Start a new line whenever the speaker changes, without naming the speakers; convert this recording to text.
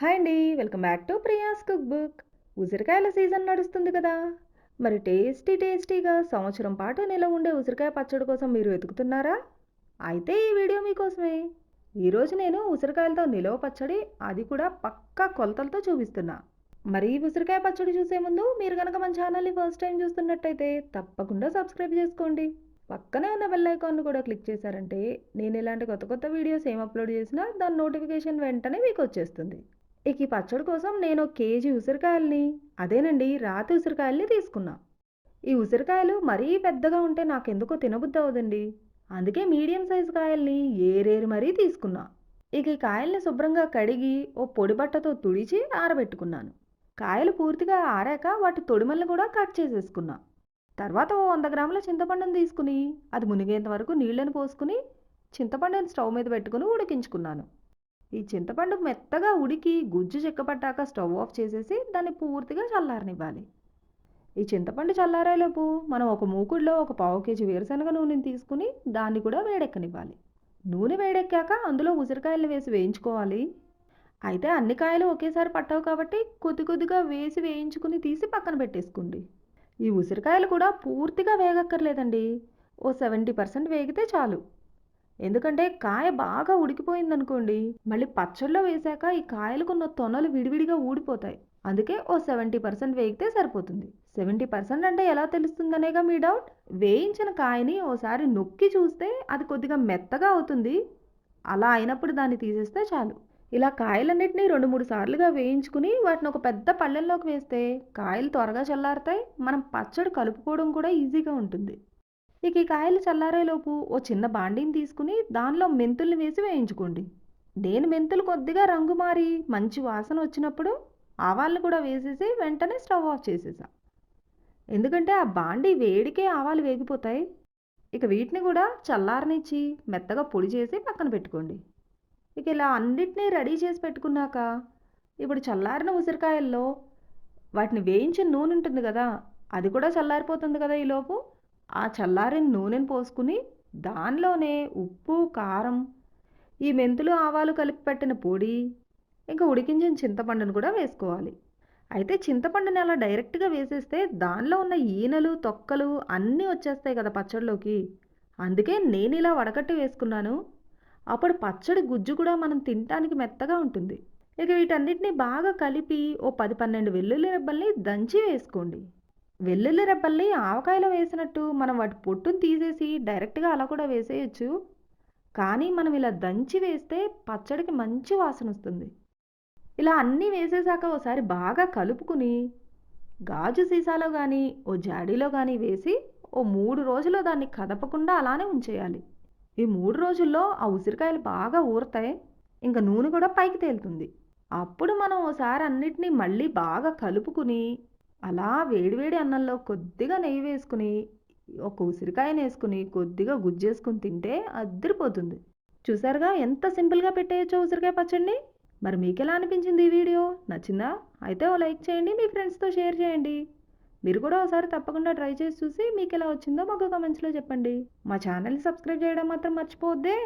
Hi అండి welcome back to Priya's cook book. ఉసిరికాయల season నడుస్తుంది కదా. మరి టేస్టీ టేస్టీగా సంవత్సరం పాటు నిలవ ఉండే ఉసిరికాయ పచ్చడి కోసం మీరు వెతుకుతున్నారా? అయితే ఈ వీడియో మీకోసమే. ఈరోజు నేను ఉసిరికాయలతో నిలవ పచ్చడి అది కూడా పక్కా కొలతలతో చూపిస్తున్నా. మరి ఈ ఉసిరికాయ పచ్చడి చూసే ముందు మీరు కనుక మన ఛానల్ని ఫస్ట్ టైం చూస్తున్నట్టయితే తప్పకుండా సబ్స్క్రైబ్ చేసుకోండి. పక్కనే ఉన్న బెల్ ఐకాన్ను కూడా క్లిక్ చేశారంటే నేను ఇలాంటి కొత్త కొత్త వీడియోస్ ఏం అప్లోడ్ చేసినా దాని నోటిఫికేషన్ వెంటనే మీకు వచ్చేస్తుంది. ఇక ఈ పచ్చడి కోసం నేను ఒక కేజీ ఉసిరికాయల్ని అదేనండి రాతి ఉసిరికాయల్ని తీసుకున్నా. ఈ ఉసిరికాయలు మరీ పెద్దగా ఉంటే నాకెందుకో తినబుద్ధి అవదండి అందుకే మీడియం సైజు కాయల్ని ఏరేరు మరీ తీసుకున్నా. ఇక ఈ కాయల్ని శుభ్రంగా కడిగి ఓ పొడి బట్టతో తుడిచి ఆరబెట్టుకున్నాను. కాయలు పూర్తిగా ఆరాక వాటి తొడిమల్ని కూడా కట్ చేసేసుకున్నా. తర్వాత ఓ వంద గ్రాముల చింతపండును తీసుకుని అది మునిగేంత వరకు నీళ్ళని పోసుకుని చింతపండుని స్టవ్ మీద పెట్టుకుని ఉడికించుకున్నాను. ఈ చింతపండు మెత్తగా ఉడికి గుజ్జు చెక్కపట్టాక స్టవ్ ఆఫ్ చేసేసి దాన్ని పూర్తిగా చల్లారనివ్వాలి. ఈ చింతపండు చల్లారేలోపు మనం ఒక మూకుడులో ఒక పావు కేజీ వేరుశనగ నూనెని తీసుకుని దాన్ని కూడా వేడెక్కనివ్వాలి. నూనె వేడెక్కాక అందులో ఉసిరికాయలు వేసి వేయించుకోవాలి. అయితే అన్ని కాయలు ఒకేసారి పట్టవు కాబట్టి కొద్ది కొద్దిగా వేసి వేయించుకుని తీసి పక్కన పెట్టేసుకోండి. ఈ ఉసిరికాయలు కూడా పూర్తిగా వేగక్కర్లేదండి. ఓ సెవెంటీ పర్సెంట్ వేగితే చాలు. ఎందుకంటే కాయ బాగా ఉడికిపోయిందనుకోండి మళ్ళీ పచ్చళ్ళలో వేశాక ఈ కాయలకున్న తొనలు విడివిడిగా ఊడిపోతాయి. అందుకే ఓ సెవెంటీ పర్సెంట్ వేగితే సరిపోతుంది. సెవెంటీ పర్సెంట్ అంటే ఎలా తెలుస్తుందనేగా మీ డౌట్? వేయించిన కాయని ఓసారి నొక్కి చూస్తే అది కొద్దిగా మెత్తగా అవుతుంది. అలా అయినప్పుడు దాన్ని తీసేస్తే చాలు. ఇలా కాయలన్నింటినీ రెండు మూడు సార్లుగా వేయించుకుని వాటిని ఒక పెద్ద పళ్ళెంలోకి వేస్తే కాయలు త్వరగా చల్లారుతాయి మనం పచ్చడి కలుపుకోవడం కూడా ఈజీగా ఉంటుంది. ఇక ఈ కాయలు చల్లారేలోపు ఓ చిన్న బాండీని తీసుకుని దానిలో మెంతుల్ని వేసి వేయించుకోండి. నేను మెంతులు కొద్దిగా రంగు మారి మంచి వాసన వచ్చినప్పుడు ఆవాలను కూడా వేసేసి వెంటనే స్టవ్ ఆఫ్ చేసేసా. ఎందుకంటే ఆ బాండీ వేడికే ఆవాలు వేగిపోతాయి. ఇక వీటిని కూడా చల్లారనిచ్చి మెత్తగా పొడి చేసి పక్కన పెట్టుకోండి. ఇక ఇలా అన్నిటినీ రెడీ చేసి పెట్టుకున్నాక ఇప్పుడు చల్లారిన ఉసిరికాయల్లో వాటిని వేయించిన నూనె ఉంటుంది కదా అది కూడా చల్లారిపోతుంది కదా ఈలోపు ఆ చల్లారిన నూనెను పోసుకుని దానిలోనే ఉప్పు కారం ఈ మెంతులు ఆవాలు కలిపి పెట్టిన పొడి ఇంకా ఉడికించిన చింతపండును కూడా వేసుకోవాలి. అయితే చింతపండుని అలా డైరెక్ట్గా వేసేస్తే దానిలో ఉన్న ఈనలు తొక్కలు అన్నీ వచ్చేస్తాయి కదా పచ్చడిలోకి. అందుకే నేను ఇలా వడకట్టి వేసుకున్నాను. అప్పుడు పచ్చడి గుజ్జు కూడా మనం తినటానికి మెత్తగా ఉంటుంది. ఇక వీటన్నిటిని బాగా కలిపి ఓ పది పన్నెండు వెల్లుల్లి రెబ్బల్ని దంచి వేసుకోండి. వెల్లుల్లి రెబ్బల్ని ఆవకాయలో వేసినట్టు మనం వాటి పొట్టును తీసేసి డైరెక్ట్గా అలా కూడా వేసేయచ్చు. కానీ మనం ఇలా దంచి వేస్తే పచ్చడికి మంచి వాసన వస్తుంది. ఇలా అన్నీ వేసేసాక ఒకసారి బాగా కలుపుకుని గాజు సీసాలో కానీ ఓ జాడీలో కానీ వేసి ఓ మూడు రోజులు దాన్ని కదపకుండా అలానే ఉంచేయాలి. ఈ మూడు రోజుల్లో ఆ ఉసిరికాయలు బాగా ఊరతాయి. ఇంకా నూనె కూడా పైకి తేలుతుంది. అప్పుడు మనం ఓసారి అన్నిటినీ మళ్ళీ బాగా కలుపుకుని అలా వేడివేడి అన్నంలో కొద్దిగా నెయ్యి వేసుకుని ఒక ఉసిరికాయని వేసుకుని కొద్దిగా గుజ్జేసుకుని తింటే అద్దరిపోతుంది చూసారుగా ఎంత సింపుల్గా పెట్టేయచ్చో ఉసిరికాయ పచ్చడిని? మరి మీకు ఎలా అనిపించింది ఈ వీడియో? నచ్చిందా? అయితే ఓ లైక్ చేయండి మీ ఫ్రెండ్స్తో షేర్ చేయండి. మీరు కూడా ఒకసారి తప్పకుండా ట్రై చేసి చూసి మీకు ఎలా వచ్చిందో మాకు కమెంట్స్లో చెప్పండి. మా ఛానల్ సబ్స్క్రైబ్ చేయడం మాత్రం మర్చిపోవద్దే.